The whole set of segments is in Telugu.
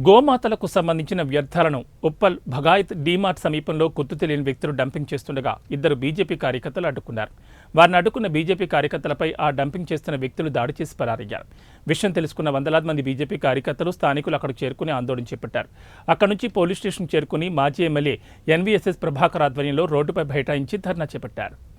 గోమాతలకు సంబంధించిన వ్యర్థాలను ఉప్పల్ భగాయత్ డీమార్ట్ సమీపంలో గుర్తు తెలియని వ్యక్తులు డంపింగ్ చేస్తుండగా ఇద్దరు బీజేపీ కార్యకర్తలు అడ్డుకున్నారు. వారిని అడ్డుకున్న బీజేపీ కార్యకర్తలపై ఆ డంపింగ్ చేస్తున్న వ్యక్తులు దాడి చేసి పరారయ్యారు. విషయం తెలుసుకున్న వందలాది మంది బీజేపీ కార్యకర్తలు స్థానికులు అక్కడికి చేరుకుని ఆందోళన చేపట్టారు. అక్కడి నుంచి పోలీస్ స్టేషన్ చేరుకుని మాజీ ఎమ్మెల్యే ఎన్వీఎస్ఎస్ ప్రభాకర్ ఆధ్వర్యంలో రోడ్డుపై బైఠాయించి ధర్నా చేపట్టారు.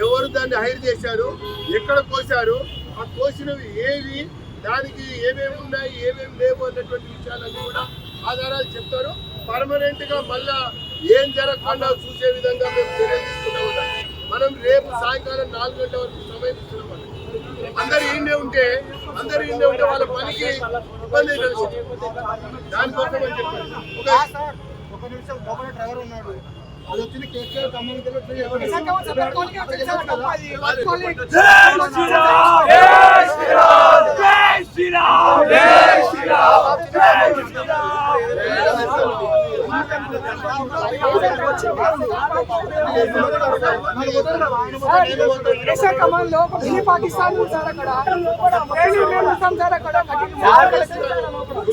ఎవరు దాన్ని హైర్ చేశారు? ఎక్కడ కోశారు? ఆ కోసినవి ఏవి? దానికి ఏమేమి ఉన్నాయి? ఏమేమి లేవు అన్నటువంటి విషయాలన్నీ కూడా ఆధారాలు చెప్తారు. పర్మనెంట్గా మళ్ళా ఏం జరగకుండా చూసే విధంగా మేము చర్యలు తీసుకుంటా ఉన్నాం మనం రేపు సాయంకాలం నాలుగు గంటల వరకు సమయం ఇస్తున్నాం అందరు ఈయనే ఉంటే వాళ్ళ పనికి ఇబ్బంది కలిసి దానికోసం అని చెప్పారు. ఒక ఒక నిమిషం లోపల డ్రైవర్ ఉన్నాడు. అది వచ్చింది కేసీఆర్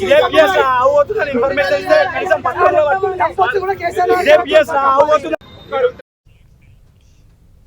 ఇదే పిఎస్ అవుతుందని ఇన్ఫర్మేషన్ ఇస్తే కనీసం పక్కన కూడా కేసీఆర్ ఇదే పిఎస్